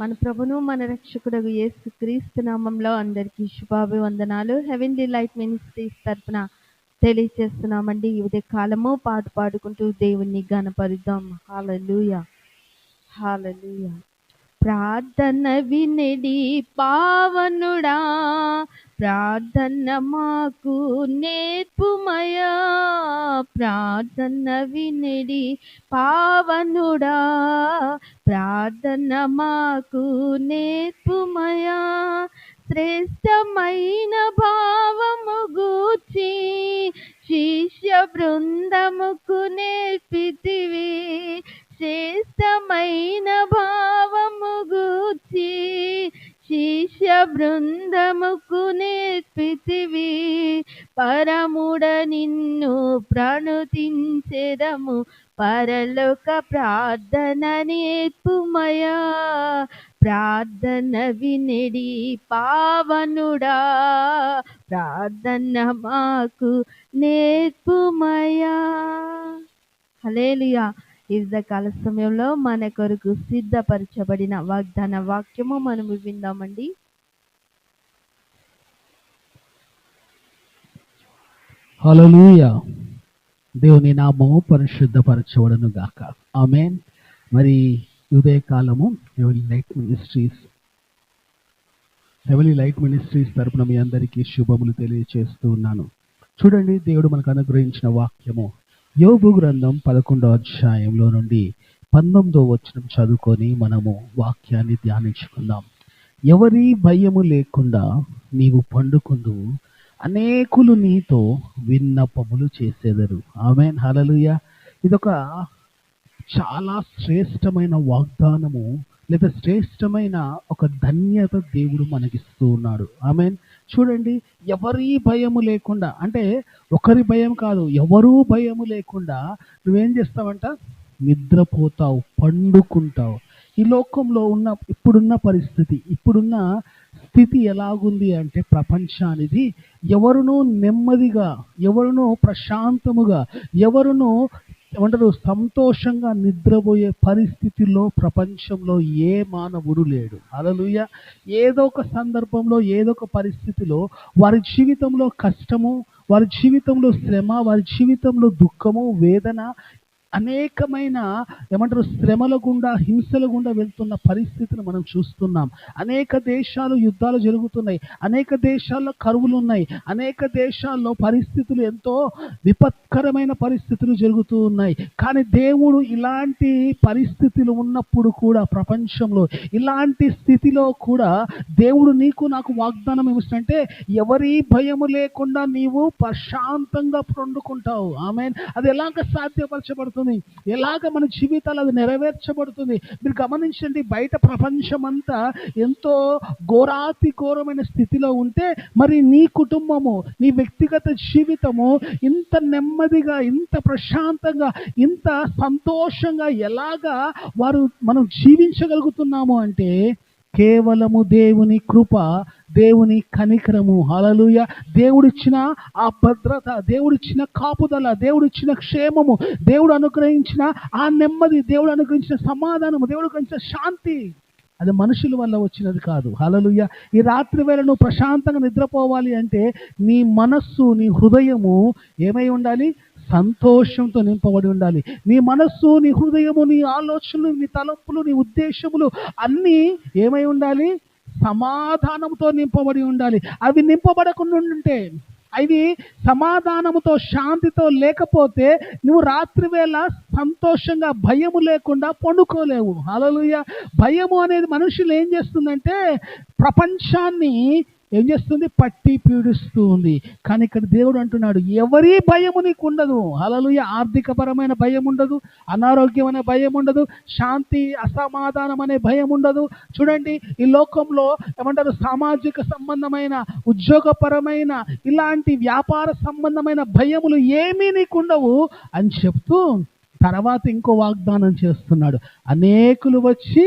మన ప్రభును మన రక్షకుడు యేసు క్రీస్తు నామంలో అందరికీ శుభాభివందనాలు హెవెన్లీ లైట్ మినిస్ట్రీస్ తరపున తెలియచేస్తున్నామండి ఇదే కాలము పాట పాడుకుంటూ దేవుణ్ణి గణపరుద్దాం హాలలుయ హాలలుయ ప్రార్థన వినడి పావనుడా ప్రార్థన మాకు నేర్పుమయా ప్రార్థన వినడి పావనుడా ప్రార్థన మాకు నేర్పుమయా శ్రేష్టమైన భావము గూర్చి శిష్య బృందముకు నేర్పితివి శ్రేష్టమైన భావ చేసి శిష్య బృందముకు నేర్పితివి. పరముడ నిన్ను ప్రణుతించెదము. పరలోక ప్రార్థన నేర్పుమయా. ప్రార్థన వినడి పావనుడా. ప్రార్థన మాకు నేర్పుమయా. హలేలియా కాల సమయంలో మన కొరకు సిద్ధపరచబడిన వాగ్దాన వాక్యము మనము విందామండి. హల్లెలూయా. దేవుని నామము పరిశుద్ధపరచబడను గాక. ఆమె మరి ఉదయకాలము heavenly light ministries heavenly light ministries తరపున మీ అందరికీ శుభములు తెలియచేస్తూ ఉన్నాను. చూడండి దేవుడు మనకు అనుగ్రహించిన వాక్యము. యోగు గ్రంథం పదకొండో అధ్యాయంలో నుండి పంతొమ్మిదో వచనం చదువుకొని మనము వాక్యాన్ని ధ్యానించుకుందాం. ఎవరి భయము లేకుండా నీవు పండుకుందువు అనేకులు నీతో విన్నపములు చేసేదరు. ఆమె హలలుయ ఇదొక చాలా శ్రేష్టమైన వాగ్దానము. లేదా శ్రేష్టమైన ఒక ధన్యత దేవుడు మనకిస్తూ ఉన్నాడు. ఆమె చూడండి ఎవరి భయము లేకుండా అంటే ఒకరి భయం కాదు ఎవరూ భయము లేకుండా నువ్వేం చేస్తావంట? నిద్రపోతావు పండుకుంటావు. ఈ లోకంలో ఉన్న ఇప్పుడున్న పరిస్థితి ఇప్పుడున్న స్థితి ఎలాగుంది అంటే ప్రపంచానిది ఎవరునూ నెమ్మదిగా ఎవరునూ ప్రశాంతముగా ఎవరునూ ఏమంటారు? సంతోషంగా నిద్రపోయే పరిస్థితిలో ప్రపంచంలో ఏ మానవుడు లేడు. అలలుయ ఏదో ఒక సందర్భంలో ఏదో ఒక పరిస్థితిలో వారి జీవితంలో కష్టము వారి జీవితంలో శ్రమ వారి జీవితంలో దుఃఖము వేదన అనేకమైన ఏమంటారు శ్రమల గుండా హింసల గుండా వెళ్తున్న పరిస్థితిని మనం చూస్తున్నాం. అనేక దేశాలు యుద్ధాలు జరుగుతున్నాయి. అనేక దేశాల్లో కరువులు ఉన్నాయి. అనేక దేశాల్లో పరిస్థితులు ఎంతో విపత్కరమైన పరిస్థితులు జరుగుతూ ఉన్నాయి. కానీ దేవుడు ఇలాంటి పరిస్థితులు ఉన్నప్పుడు కూడా ప్రపంచంలో ఇలాంటి స్థితిలో కూడా దేవుడు నీకు నాకు వాగ్దానం ఏమిటంటే ఎవరి భయము లేకుండా నీవు ప్రశాంతంగా పండుకుంటావు. ఆమె అది ఎలాగ సాధ్యపరచబడుతుంది? ఎలాగ మన జీవితాలు అది నెరవేర్చబడుతుంది? మీరు గమనించండి బయట ప్రపంచం అంతా ఎంతో ఘోరాతి ఘోరమైన స్థితిలో ఉంటే మరి నీ కుటుంబము నీ వ్యక్తిగత జీవితము ఇంత నెమ్మదిగా ఇంత ప్రశాంతంగా ఇంత సంతోషంగా ఎలాగా వారు మనం జీవించగలుగుతున్నాము అంటే కేవలము దేవుని కృప దేవుని కనికరము. హలలుయ దేవుడిచ్చిన ఆ భద్రత దేవుడిచ్చిన కాపుదల దేవుడిచ్చిన క్షేమము దేవుడు అనుగ్రహించిన ఆ నెమ్మది దేవుడు అనుగ్రహించిన సమాధానము దేవుడు అనుగ్రహించిన శాంతి. అది మనుషుల వల్ల వచ్చినది కాదు. హలలుయ ఈ రాత్రి వేళ నువ్వు ప్రశాంతంగా నిద్రపోవాలి అంటే నీ మనస్సు నీ హృదయము ఏమై ఉండాలి? సంతోషంతో నింపబడి ఉండాలి. నీ మనస్సు నీ హృదయము నీ ఆలోచనలు నీ తలంపులు నీ ఉద్దేశములు అన్నీ ఏమై ఉండాలి? సమాధానంతో నింపబడి ఉండాలి. అవి నింపబడకుండా ఉంటే అవి సమాధానముతో శాంతితో లేకపోతే నువ్వు రాత్రి వేళ సంతోషంగా భయము లేకుండా పండుకోలేవు. హలలుయ భయము అనేది మనుషులు ఏం చేస్తుందంటే ప్రపంచాన్ని ఏం చేస్తుంది? పట్టి పీడిస్తూ ఉంది. కానీ ఇక్కడ దేవుడు అంటున్నాడు ఎవరి భయము నీకు ఉండదు. అలలుయ ఆర్థికపరమైన భయం ఉండదు అనారోగ్యం అనే భయం ఉండదు శాంతి అసమాధానం అనే భయం ఉండదు. చూడండి ఈ లోకంలో ఏమంటారు? సామాజిక సంబంధమైన ఉద్యోగపరమైన ఇలాంటి వ్యాపార సంబంధమైన భయములు ఏమీ నీకు ఉండవు అని చెప్తూ తర్వాత ఇంకో వాగ్దానం చేస్తున్నాడు. అనేకులు వచ్చి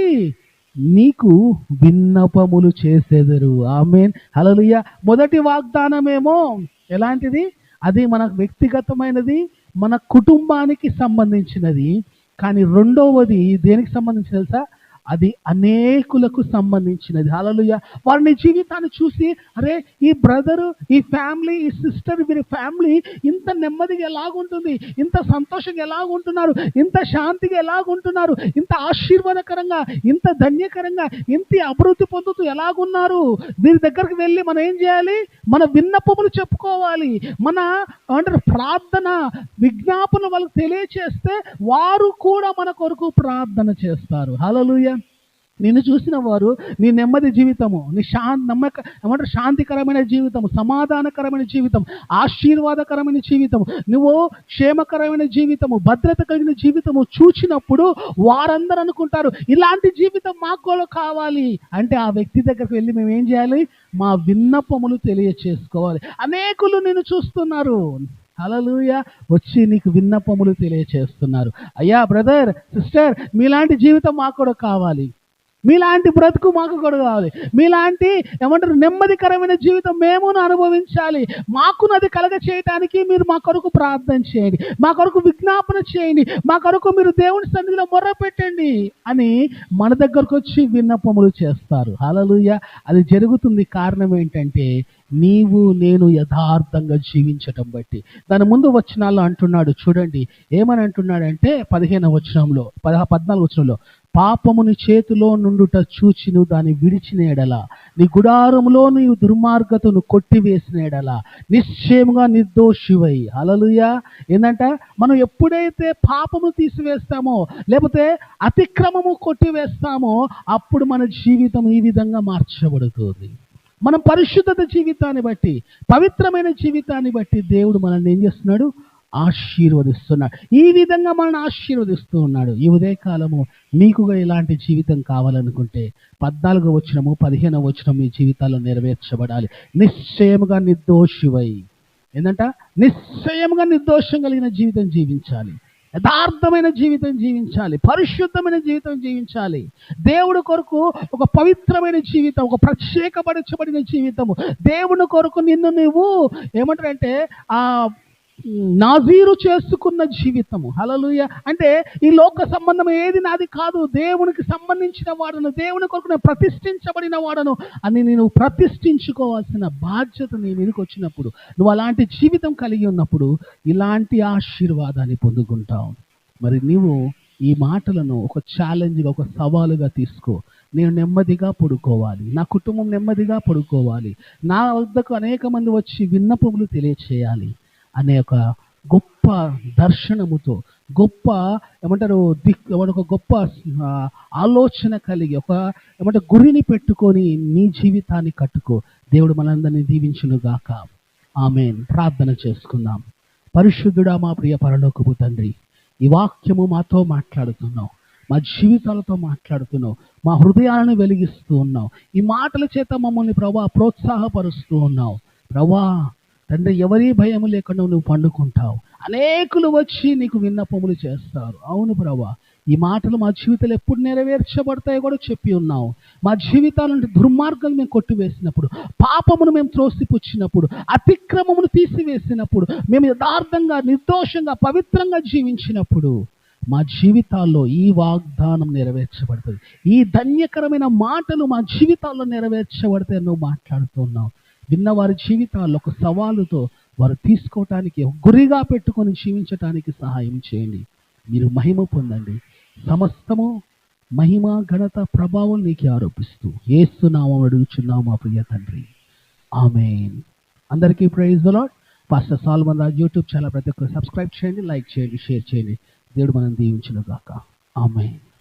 నీకు విన్నపములు చేసేదరు. ఆమెన్. హలలుయ మొదటి వాగ్దానమేమో ఎలాంటిది? అది మన వ్యక్తిగతమైనది మన కుటుంబానికి సంబంధించినది. కానీ రెండవది దేనికి సంబంధించి తెలుసా? అది అనేకులకు సంబంధించినది. హల్లెలూయా. వారిని జీవితాన్ని చూసి అరే ఈ బ్రదరు ఈ ఫ్యామిలీ ఈ సిస్టర్ వీరి ఫ్యామిలీ ఇంత నెమ్మదిగా ఎలాగుంటుంది? ఇంత సంతోషంగా ఎలాగుంటున్నారు? ఇంత శాంతిగా ఎలాగుంటున్నారు? ఇంత ఆశీర్వాదకరంగా ఇంత ధన్యకరంగా ఇంత అభివృద్ధి పొందుతూ ఎలాగున్నారు? వీరి దగ్గరికి వెళ్ళి మనం ఏం చేయాలి? మన విన్నపములు చెప్పుకోవాలి. మన అంటారు ప్రార్థన విజ్ఞాపన వాళ్ళకి తెలియచేస్తే వారు కూడా మన కొరకు ప్రార్థన చేస్తారు. హలలుయ నిన్ను చూసిన వారు నీ నెమ్మది జీవితము నీ శాంతి నమ్మక ఏమంటారు? శాంతికరమైన జీవితము సమాధానకరమైన జీవితం ఆశీర్వాదకరమైన జీవితం నువ్వు క్షేమకరమైన జీవితము భద్రత కలిగిన జీవితము చూచినప్పుడు వారందరూ అనుకుంటారు ఇలాంటి జీవితం మాకు కూడా కావాలి. అంటే ఆ వ్యక్తి దగ్గరికి వెళ్ళి మేము ఏం చేయాలి? మా విన్నపములు తెలియచేసుకోవాలి. అనేకులు నిన్ను చూస్తున్నారు. హలలుయ వచ్చి నీకు విన్నపములు తెలియచేస్తున్నారు. అయ్యా బ్రదర్ సిస్టర్ మీలాంటి జీవితం మాకు కూడా కావాలి. మీలాంటి బ్రతుకు మాకు కూడా కావాలి మీలాంటి ఏమంటారు నెమ్మదికరమైన జీవితం మేమును అనుభవించాలి. మాకునది కలగ చేయటానికి మీరు మా కొరకు ప్రార్థన చేయండి. మా కొరకు విజ్ఞాపన చేయండి. మా కొరకు మీరు దేవుని సన్నిధిలో మొర్ర పెట్టండి అని మన దగ్గరకు వచ్చి విన్నపములు చేస్తారు. హలలుయ అది జరుగుతుంది కారణం ఏంటంటే నీవు నేను యథార్థంగా జీవించటం బట్టి. దాని ముందు వచనాల్లో అంటున్నాడు చూడండి. ఏమని అంటున్నాడంటే పదిహేను వచనంలో పదహ పద్నాలుగు వచనంలో పాపముని చేతిలో నుండుట చూచి నువ్వు దాన్ని విడిచిన ఎడల. నీ గుడారములో నీవు దుర్మార్గతను కొట్టివేసిన ఎడల. నిశ్చయముగా నిర్దోషివై. అలలుయా ఏంటంట మనం ఎప్పుడైతే పాపము తీసివేస్తామో లేకపోతే అతిక్రమము కొట్టివేస్తామో అప్పుడు మన జీవితం ఈ విధంగా మార్చబడుతుంది. మనం పరిశుద్ధత జీవితాన్ని బట్టి పవిత్రమైన జీవితాన్ని బట్టి దేవుడు మనల్ని ఏం చేస్తున్నాడు? ఆశీర్వదిస్తున్నాడు. ఈ విధంగా మనల్ని ఆశీర్వదిస్తూ ఉన్నాడు. ఈ ఉదయకాలము మీకుగా ఇలాంటి జీవితం కావాలనుకుంటే పద్నాలుగు వచ్చినము పదిహేను వచ్చిన మీ జీవితాల్లో నెరవేర్చబడాలి. నిశ్చయముగా నిర్దోషివై. ఏంటంట నిశ్చయముగా నిర్దోషం కలిగిన జీవితం జీవించాలి. యథార్థమైన జీవితం జీవించాలి. పరిశుద్ధమైన జీవితం జీవించాలి. దేవుడి కొరకు ఒక పవిత్రమైన జీవితం ఒక ప్రత్యేకపరచబడిన జీవితము. దేవుని కొరకు నిన్ను నువ్వు ఏమంటారంటే ఆ నాజీరు చేసుకున్న జీవితము. హలలుయ అంటే ఈ లోక సంబంధం ఏది నాది కాదు. దేవునికి సంబంధించిన వాడను దేవుని కొరకు నేను ప్రతిష్ఠించబడిన వాడను అని నేను ప్రతిష్ఠించుకోవాల్సిన బాధ్యత నీ మీదకి వచ్చినప్పుడు నువ్వు అలాంటి జీవితం కలిగి ఉన్నప్పుడు ఇలాంటి ఆశీర్వాదాన్ని పొందుకుంటావు. మరి నీవు ఈ మాటలను ఒక ఛాలెంజ్గా ఒక సవాలుగా తీసుకో. నేను నెమ్మదిగా పడుకోవాలి. నా కుటుంబం నెమ్మదిగా పడుకోవాలి. నా వద్దకు అనేక మంది వచ్చి విన్నపములు తెలియచేయాలి. అనే ఒక గొప్ప దర్శనముతో గొప్ప ఏమంటారు దిక్ ఒక గొప్ప ఆలోచన కలిగి ఒక ఏమంటారు గురిని పెట్టుకొని నీ జీవితాన్ని కట్టుకో. దేవుడు మనందరినీ దీవించును గాక. ఆమె ప్రార్థన చేసుకుందాం. పరిశుద్ధుడా మా ప్రియ పరలోకపు తండ్రి ఈ వాక్యము మాతో మాట్లాడుతున్నావు. మా జీవితాలతో మాట్లాడుతున్నావు. మా హృదయాలను వెలిగిస్తూ ఉన్నావు. ఈ మాటల చేత మమ్మల్ని ప్రభా ప్రోత్సాహపరుస్తూ ఉన్నావు. ప్రభా తండ్రి ఎవరి భయము లేకుండా నువ్వు పండుకుంటావు. అనేకులు వచ్చి నీకు విన్నపములు చేస్తారు. అవును ప్రభా ఈ మాటలు మా జీవితాలు ఎప్పుడు నెరవేర్చబడతాయో కూడా చెప్పి ఉన్నావు. మా జీవితాలంటే దుర్మార్గాలు మేము కొట్టివేసినప్పుడు పాపమును మేము త్రోసిపుచ్చినప్పుడు అతిక్రమమును తీసివేసినప్పుడు మేము యథార్థంగా నిర్దోషంగా పవిత్రంగా జీవించినప్పుడు మా జీవితాల్లో ఈ వాగ్దానం నెరవేర్చబడుతుంది. ఈ ధన్యకరమైన మాటలు మా జీవితాల్లో నెరవేర్చబడితే నువ్వు మాట్లాడుతున్నావు. విన్న వారి జీవితాల్లో ఒక సవాలుతో వారు తీసుకోవటానికి గురిగా పెట్టుకొని జీవించటానికి సహాయం చేయండి. మీరు మహిమ పొందండి. సమస్తము మహిమ ఘనత ప్రభావం నీకే ఆరోపిస్తూ ఏస్తున్నామో అడుగుచున్నాము మా ప్రియ తండ్రి. ఆమెన్. అందరికీ praise lord pastor Solomon Raj YouTube channel ప్రతి ఒక్కరు సబ్స్క్రైబ్ చేయండి లైక్ చేయండి షేర్ చేయండి. దేవుడు మనం దీవించిన గాక ఆమెన్.